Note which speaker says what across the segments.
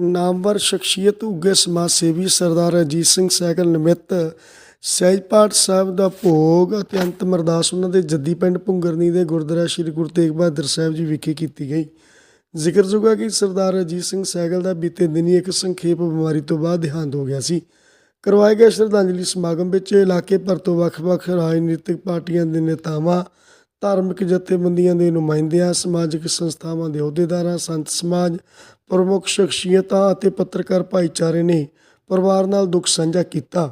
Speaker 1: ਨਾਮਵਰ ਸ਼ਖਸੀਅਤ ਉੱਗੇ ਸਮਾਜ ਸੇਵੀ ਸਰਦਾਰ ਅਜੀਤ ਸਿੰਘ ਸੈਕਲ ਨਿਮਿਤ ਸਹਿਜਪਾਠ ਸਾਹਿਬ ਦਾ ਭੋਗ ਅਤੇ ਅੰਤਮ ਅਰਦਾਸ ਉਹਨਾਂ ਦੇ ਜੱਦੀ ਪਿੰਡ ਭੁੰਗਰਨੀ ਦੇ ਗੁਰਦੁਆਰਾ ਸ੍ਰੀ ਗੁਰੂ ਤੇਗ ਬਹਾਦਰ ਸਾਹਿਬ ਜੀ ਵਿਖੇ ਕੀਤੀ ਗਈ। ਜ਼ਿਕਰਯੋਗ ਹੈ ਕਿ ਸਰਦਾਰ ਅਜੀਤ ਸਿੰਘ ਸੈਗਲ ਦਾ ਬੀਤੇ ਦਿਨੀ ਇੱਕ ਸੰਖੇਪ ਬਿਮਾਰੀ ਤੋਂ ਬਾਅਦ ਦੇਹਾਂਤ ਹੋ ਗਿਆ ਸੀ। ਕਰਵਾਏ ਗਏ ਸ਼ਰਧਾਂਜਲੀ ਸਮਾਗਮ ਵਿੱਚ ਇਲਾਕੇ ਭਰ ਤੋਂ ਵੱਖ-ਵੱਖ ਰਾਜਨੀਤਿਕ ਪਾਰਟੀਆਂ ਦੇ ਨੇਤਾਵਾਂ, ਧਾਰਮਿਕ ਜਥੇਬੰਦੀਆਂ ਦੇ ਨੁਮਾਇੰਦਿਆਂ, ਸਮਾਜਿਕ ਸੰਸਥਾਵਾਂ ਦੇ ਅਹੁਦੇਦਾਰਾਂ, ਸੰਤ ਸਮਾਜ ਪ੍ਰਮੁੱਖ ਸ਼ਖਸੀਅਤਾਂ ਅਤੇ ਪੱਤਰਕਾਰ ਭਾਈਚਾਰੇ ਨੇ ਪਰਿਵਾਰ ਨਾਲ ਦੁੱਖ ਸਾਂਝਾ ਕੀਤਾ।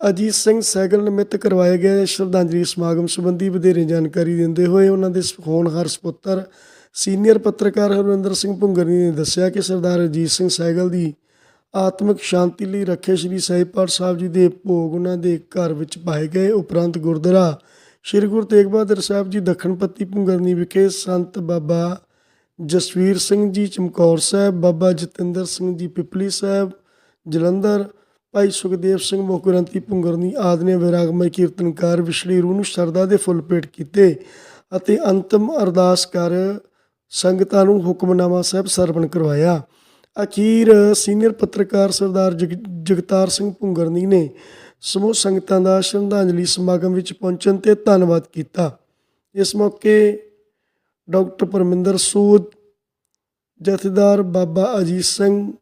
Speaker 1: ਅਜੀਤ ਸਿੰਘ ਸੈਗਲ ਨਿਮਿਤ ਕਰਵਾਏ ਗਏ ਸ਼ਰਧਾਂਜਲੀ ਸਮਾਗਮ ਸੰਬੰਧੀ ਵਧੇਰੇ ਜਾਣਕਾਰੀ ਦਿੰਦੇ ਹੋਏ ਉਹਨਾਂ ਦੇ ਹੋਣਹਾਰ ਸੁਪੁੱਤਰ, ਸੀਨੀਅਰ ਪੱਤਰਕਾਰ ਹਰਵਿੰਦਰ ਸਿੰਘ ਭੁੰਗਰਨੀ ਨੇ ਦੱਸਿਆ ਕਿ ਸਰਦਾਰ ਅਜੀਤ ਸਿੰਘ ਸੈਗਲ ਦੀ ਆਤਮਿਕ ਸ਼ਾਂਤੀ ਲਈ ਰੱਖੇ ਸ੍ਰੀ ਸਾਹਿਬਪਾਠ ਸਾਹਿਬ ਜੀ ਦੇ ਭੋਗ ਉਹਨਾਂ ਦੇ ਘਰ ਵਿੱਚ ਪਾਏ ਗਏ ਉਪਰੰਤ ਗੁਰਦੁਆਰਾ ਸ੍ਰੀ ਗੁਰੂ ਤੇਗ ਬਹਾਦਰ ਸਾਹਿਬ ਜੀ ਦੱਖਣ ਪੱਤੀ ਭੁੰਗਰਨੀ ਵਿਖੇ ਸੰਤ ਬਾਬਾ ਜਸਵੀਰ ਸਿੰਘ ਜੀ, ਚਮਕੌਰ ਸਾਹਿਬ, ਬਾਬਾ ਜਤਿੰਦਰ ਸਿੰਘ ਜੀ, ਪਿਪਲੀ ਸਾਹਿਬ, ਜਲੰਧਰ, ਭਾਈ ਸੁਖਦੇਵ ਸਿੰਘ ਮੁਖਗ੍ਰੰਥੀ ਭੁੰਗਰਨੀ ਆਦਿ ਨੇ ਵਿਰਾਗਮਈ ਕੀਰਤਨਕਾਰ ਵਿਛੜੀ ਰੂਹ ਨੂੰ ਸ਼ਰਧਾ ਦੇ ਫੁੱਲ ਭੇਟ ਕੀਤੇ ਅਤੇ ਅੰਤਮ ਅਰਦਾਸ ਕਰ ਸੰਗਤਾਂ ਨੂੰ ਹੁਕਮਨਾਮਾ ਸਾਹਿਬ ਸਰਵਣ ਕਰਵਾਇਆ। ਅਖੀਰ ਸੀਨੀਅਰ ਪੱਤਰਕਾਰ ਸਰਦਾਰ ਜਗ- ਜਗਤਾਰ ਸਿੰਘ ਭੁੰਗਰਨੀ ਨੇ ਸਮੂਹ ਸੰਗਤਾਂ ਦਾ ਸ਼ਰਧਾਂਜਲੀ ਸਮਾਗਮ ਵਿੱਚ ਪਹੁੰਚਣ ਤੇ ਧੰਨਵਾਦ ਕੀਤਾ। ਇਸ ਮੌਕੇ ਡਾਕਟਰ ਪਰਮਿੰਦਰ ਸੂਦ, ਜਥੇਦਾਰ ਬਾਬਾ ਅਜੀਤ ਸਿੰਘ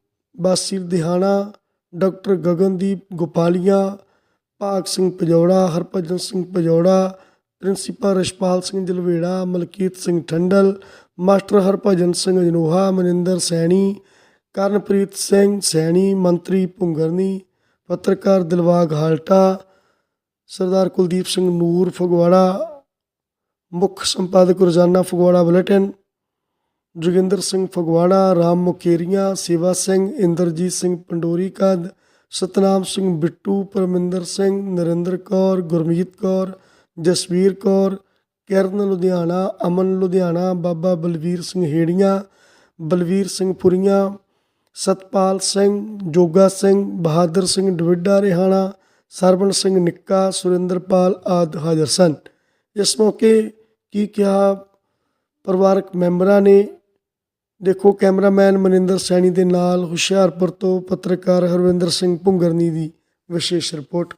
Speaker 1: ਬਾਸੀ ਦਿਹਾਣਾ, doctor Gagandeep Gopalia, Bhag Singh Pajaura, Harbhajan Singh Pajaura, principal Rashpal Singh Jalvera, Malkit Singh Thandal, master Harbhajan Singh Janoha Maninder Saini, Karanpreet Singh Saini, ਮੰਤਰੀ ਭੁੰਗਰਨੀ ਪੱਤਰਕਾਰ ਦਿਲਵਾਗ ਹਾਲਟਾ, ਸਰਦਾਰ ਕੁਲਦੀਪ ਸਿੰਘ ਨੂਰ ਫਗਵਾੜਾ ਮੁੱਖ ਸੰਪਾਦਕ ਰੋਜ਼ਾਨਾ ਫਗਵਾੜਾ ਬੁਲੇਟਿਨ, ਜੋਗਿੰਦਰ ਸਿੰਘ ਫਗਵਾੜਾ, ਰਾਮ ਮੁਕੇਰੀਆਂ, ਸੇਵਾ ਸਿੰਘ ਇੰਦਰਜੀਤ ਸਿੰਘ ਪੰਡੋਰੀ ਕਦ ਸਤਨਾਮ ਸਿੰਘ ਬਿੱਟੂ, ਪਰਮਿੰਦਰ ਸਿੰਘ ਨਰਿੰਦਰ ਕੌਰ, ਗੁਰਮੀਤ ਕੌਰ, ਜਸਵੀਰ ਕੌਰ, ਕਿਰਨ ਲੁਧਿਆਣਾ, ਅਮਨ ਲੁਧਿਆਣਾ, ਬਾਬਾ ਬਲਵੀਰ ਸਿੰਘ ਹੇੜੀਆਂ, ਬਲਵੀਰ ਸਿੰਘ ਪੁਰੀਆਂ, ਸਤਪਾਲ ਸਿੰਘ, ਜੋਗਾ ਸਿੰਘ, ਬਹਾਦਰ ਸਿੰਘ ਡਵਿੱਡਾ ਰਿਹਾਣਾ, ਸਰਵਣ ਸਿੰਘ ਨਿੱਕਾ, ਸੁਰਿੰਦਰਪਾਲ ਆਦਿ ਹਾਜ਼ਰ ਸਨ। ਇਸ ਮੌਕੇ ਕੀ ਕਿਹਾ ਪਰਿਵਾਰਕ ਮੈਂਬਰਾਂ ਨੇ? ਦੇਖੋ, ਕੈਮਰਾਮੈਨ ਮਨਿੰਦਰ ਸੈਣੀ ਦੇ ਨਾਲ ਹੁਸ਼ਿਆਰਪੁਰ ਤੋਂ ਪੱਤਰਕਾਰ ਹਰਵਿੰਦਰ ਸਿੰਘ ਭੁੰਗਰਨੀ ਦੀ ਵਿਸ਼ੇਸ਼ ਰਿਪੋਰਟ।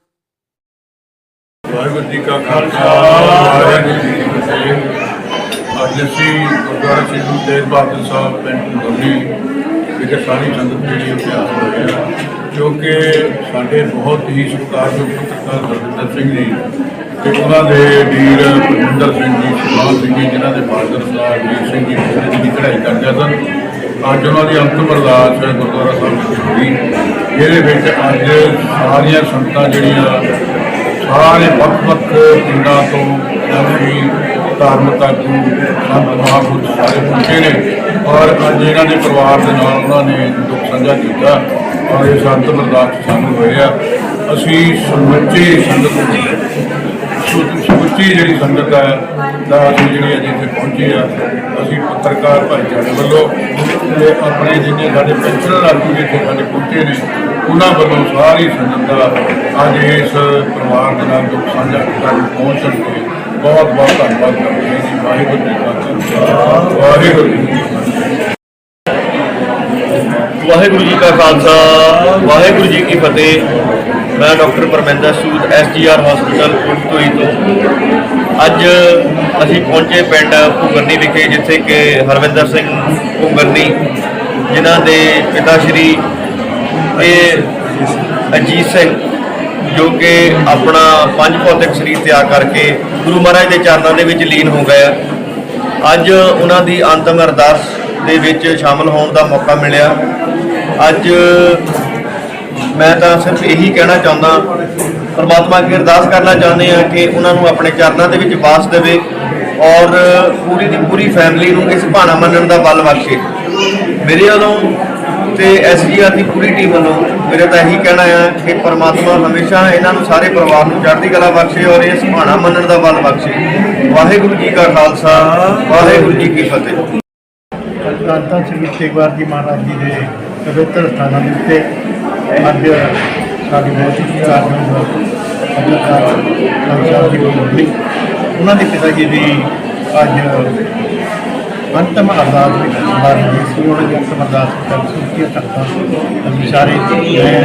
Speaker 2: ਵਾਹਿਗੁਰੂ ਜੀ ਕਾ ਖਾਲਸਾ, ਵਾਹਿਗੁਰੂ ਜੀ ਕੀ ਫਤਿਹ। ਅੱਜ ਅਸੀਂ ਗੁਰਦੁਆਰਾ ਸ੍ਰੀ ਗੁਰੂ ਤੇਗ ਬਹਾਦਰ ਸਾਹਿਬ ਪਿੰਡ ਗੰਡੀ ਵਿਖੇ ਸਾਰੀ ਸੰਗਤ ਜਿਹੜੀ ਉਹ ਪਿਆਰ ਹੋ ਰਿਹਾ ਕਿਉਂਕਿ ਸਾਡੇ ਬਹੁਤ ਹੀ ਸਤਿਕਾਰਯੋਗ ਪੱਤਰਕਾਰ ਗੁਰਵਿੰਦਰ ਸਿੰਘ ਜੀ ਤੇ ਉਹਨਾਂ ਦੇ ਵੀਰ ਪਰਮਿੰਦਰ ਸਿੰਘ ਜੀ ਸੁਭਾਨ ਸਿੰਘ ਜੀ, ਜਿਨ੍ਹਾਂ ਦੇ ਫਾਦਰ ਸਾਹਿਬ ਜੀ ਸਿੰਘ ਜੀ ਜਿਹੜੇ ਦੀ ਕਢਾਈ ਕਰਦੇ ਸਨ। ਅੱਜ ਉਹਨਾਂ ਦੀ ਅੰਤਮ ਅਰਦਾਸ ਗੁਰਦੁਆਰਾ ਸਾਹਿਬ ਵਿੱਚ ਹੋਈ। ਜਿਹਦੇ ਵਿੱਚ ਅੱਜ ਸਾਰੀਆਂ ਸੰਗਤਾਂ ਜਿਹੜੀਆਂ, ਸਾਰੇ ਵੱਖ-ਵੱਖ ਪਿੰਡਾਂ ਤੋਂ ਕਾਫੀ ਧਾਰਮਿਕ ਆਗੂ ਸੰਤ ਮਹਾਂਪੁਰਖ ਸਾਰੇ ਪਹੁੰਚੇ ਨੇ। ਔਰ ਅੱਜ ਇਹਨਾਂ ਦੇ ਪਰਿਵਾਰ ਦੇ ਨਾਲ ਉਹਨਾਂ ਨੇ ਦੁੱਖ ਸਾਂਝਾ ਕੀਤਾ ਔਰ ਇਹ ਸੰਤ ਬਰਦਾਸ਼ਤ ਸਾਨੂੰ ਹੋਏ ਆ। ਅਸੀਂ ਸਮੁੱਚੀ ਸੰਗਤ ਨੂੰ ਸਮੁੱਚੀ ਜਿਹੜੀ ਸੰਗਤ ਹੈ ਦਾ ਅਸੀਂ ਜਿਹੜੀ ਅੱਜ ਇੱਥੇ ਪਹੁੰਚੇ ਆ, ਅਸੀਂ ਪੱਤਰਕਾਰ ਭਾਈਚਾਰੇ ਵੱਲੋਂ ਤੇ ਆਪਣੇ ਜਿੰਨੇ ਸਾਡੇ ਪੈਨਸ਼ਨਰ ਆਗੂ ਜਿੱਥੇ ਸਾਡੇ ਪਹੁੰਚੇ ਨੇ, ਉਹਨਾਂ ਵੱਲੋਂ ਸਾਰੀ ਸੰਗਤ ਦਾ ਅੱਜ ਇਸ ਪਰਿਵਾਰ ਦੇ ਨਾਲ ਦੁੱਖ ਸਾਂਝਾ ਕਰਨ ਪਹੁੰਚਣ ਤੇ ਬਹੁਤ ਬਹੁਤ ਧੰਨਵਾਦ ਕਰਦੇ ਹਾਂ ਜੀ। ਵਾਹਿਗੁਰੂ ਜੀ ਕਾ ਖਾਲਸਾ। ਵਾਹਿਗੁਰੂ ਜੀ ਫਤਿਹ।
Speaker 3: ਵਾਹਿਗੁਰੂ ਜੀ ਕਾ ਖਾਲਸਾ, ਵਾਹਿਗੁਰੂ ਜੀ ਕੀ ਫਤਿਹ। ਮੈਂ doctor Parminder Sood SGR hospital Kotkoi ਤੋਂ। ਅੱਜ ਅਸੀਂ ਪਹੁੰਚੇ ਪਿੰਡ ਭੁਗਰਨੀ ਵਿਖੇ, ਜਿੱਥੇ ਕਿ ਹਰਵਿੰਦਰ ਸਿੰਘ ਭੁਗਰਨੀ, ਜਿਨ੍ਹਾਂ ਦੇ ਪਿਤਾ ਸ਼੍ਰੀ ਇਹ ਅਜੀਤ ਸਿੰਘ, ਜੋ ਕਿ ਆਪਣਾ ਪੰਜ ਭੌਤਿਕ ਸਰੀਰ ਤਿਆਗ ਕਰਕੇ ਗੁਰੂ ਮਹਾਰਾਜ ਦੇ ਚਰਨਾਂ ਦੇ ਵਿੱਚ ਲੀਨ ਹੋ ਗਏ ਆ। ਅੱਜ ਉਹਨਾਂ ਦੀ ਅੰਤਮ ਅਰਦਾਸ ਦੇ ਵਿੱਚ ਸ਼ਾਮਲ ਹੋਣ ਦਾ ਮੌਕਾ ਮਿਲਿਆ। ਅੱਜ ਮੈਂ ਤਾਂ ਸਿਰਫ ਇਹੀ ਕਹਿਣਾ ਚਾਹੁੰਦਾ, ਪਰਮਾਤਮਾ ਅੱਗੇ ਅਰਦਾਸ ਕਰਨਾ ਚਾਹੁੰਦੇ ਆ ਕਿ ਉਹਨਾਂ ਨੂੰ ਆਪਣੇ ਚਰਨਾਂ ਦੇ ਵਿੱਚ ਵਾਸ ਦੇਵੇ ਔਰ ਪੂਰੀ ਦੀ ਪੂਰੀ ਫੈਮਿਲੀ ਨੂੰ ਇਸ ਭਾਣਾ ਮੰਨਣ ਦਾ ਬਲ ਬਖਸ਼ੇ। ਮੇਰੇ ਵੱਲੋਂ ਤੇ ਐਸਜੀਆਰ ਦੀ ਪੂਰੀ ਟੀਮ ਵੱਲੋਂ ਮੇਰੇ ਤਾਂ ਇਹੀ ਕਹਿਣਾ ਆ ਕਿ ਪਰਮਾਤਮਾ ਹਮੇਸ਼ਾ ਇਹਨਾਂ ਨੂੰ ਸਾਰੇ ਪਰਿਵਾਰ ਨੂੰ ਚੜ੍ਹਦੀ ਕਲਾ ਬਖਸ਼ੇ ਔਰ ਇਸ ਭਾਣਾ ਮੰਨਣ ਦਾ ਬਲ ਬਖਸ਼ੇ। ਵਾਹਿਗੁਰੂ ਜੀ ਕਾ ਖਾਲਸਾ, ਵਾਹਿਗੁਰੂ ਜੀ ਕੀ ਫਤਿਹ।
Speaker 4: ਧੰਨ ਸ੍ਰੀ ਗੁਰੂ ਜੀ ਮਹਾਰਾਜ ਜੀ ਦੇ ਪਵਿੱਤਰ ਸਥਾਨਾਂ ਦੇ ਉੱਤੇ ਅੱਜ ਸਾਡੀ ਬਹੁਤ ਹੀ ਸਤਿਕਾਰਯੋਗ ਪੱਤਰਕਾਰ ਖਾਲਸਾ ਦੀ ਮੁਰਲੀ ਉਹਨਾਂ ਦੇ ਪਿਤਾ ਜੀ ਦੀ ਅੱਜ ਅੰਤਮ ਅਰਦਾਸ ਵਿੱਚ ਬਾਰ ਸੀ। ਉਹਨਾਂ ਦੀ ਅੰਤਮ ਅਰਦਾਸ ਕਰ ਸੁਣਤੀ ਕਰਤਾ ਅਸੀਂ ਸਾਰੇ ਮੈਂ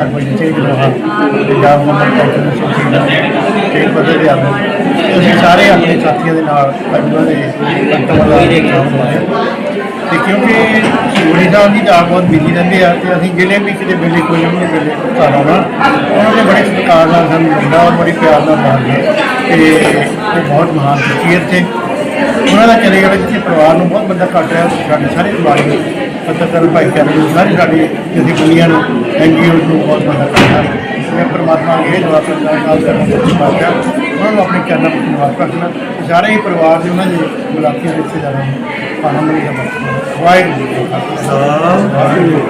Speaker 4: ਹਰਮਨ ਸਿੰਘ ਲੋਹਾ ਪੰਜਾਬ ਮੰਡਲ ਕੌਂਸਲ ਸੁਣਤੀ ਦਾ ਤੇ ਬਦਲ ਰਿਹਾ ਅਸੀਂ ਸਾਰੇ ਆਪਣੇ ਸਾਥੀਆਂ ਦੇ ਨਾਲ ਅੱਜ ਉਹਨਾਂ ਦੇ ਅੰਤਮ ਅਰਦਾਸ ਵਿੱਚ ਸ਼ਾਮਲ ਹੋਏ ਤੇ ਕਿਉਂਕਿ ਸੂਰੀ ਦਾ ਦੀ ਤਾਂ ਬਹੁਤ ਬਿਜ਼ੀ ਰਹਿੰਦੇ ਆ ਤੇ ਅਸੀਂ ਜਿਹੜੇ ਵੀ ਕਿਤੇ ਵੇਲੇ ਕੋਈ ਨਾ ਵੇਲੇ ਘਰ ਆਉਣਾ। ਉਹਨਾਂ ਨੇ ਬੜੇ ਸਤਿਕਾਰ ਨਾਲ ਸਾਨੂੰ ਮਿਲਦਾ ਔਰ ਬੜੇ ਪਿਆਰ ਨਾਲ ਮਾਰਦੇ ਤੇ ਉਹ ਬਹੁਤ ਮਹਾਨ ਸ਼ਖਸੀਅਤ ਤੇ ਉਹਨਾਂ ਦਾ ਚਲੇ ਗਿਆ ਜਿੱਥੇ ਪਰਿਵਾਰ ਨੂੰ ਬਹੁਤ ਵੱਡਾ ਘਾਟ ਰਿਹਾ, ਸਾਡੇ ਸਾਰੇ ਪਰਿਵਾਰ ਨੂੰ ਪੱਤਰਕਾਰ ਭਾਈਚਾਰੇ ਨੂੰ, ਸਾਰੇ ਸਾਡੇ ਜਿਹਦੀ ਦੁਨੀਆ ਨੂੰ ਐਨਜੀਓ ਨੂੰ ਬਹੁਤ ਵੱਡਾ ਘਾਟ ਹੈ ਮੈਂ ਪਰਮਾਤਮਾ ਅੱਗੇ ਇਹ ਦੁਆ ਕਰਦਾ ਹਾਂ ਨਾਲ ਕਰਨ ਦੇ ਉਹਨਾਂ ਨੂੰ ਆਪਣੇ ਚਰਨਾਂ ਵਿੱਚ ਨਿਵਾਸ ਰੱਖਣਾ ਸਾਰੇ ਹੀ ਪਰਿਵਾਰ ਦੇ ਉਹਨਾਂ ਦੇ ਮੁਲਾਕਾਤ ਦੇ ਰਿਸ਼ਤੇਦਾਰਾਂ ਨੂੰ ਪਾਣਾ ਮਿਲਦਾ। ਵਾਹਿਗੁਰੂ ਜੀ ਕਾ ਖਾਲਸਾ। ਵਾਹਿਗੁਰੂ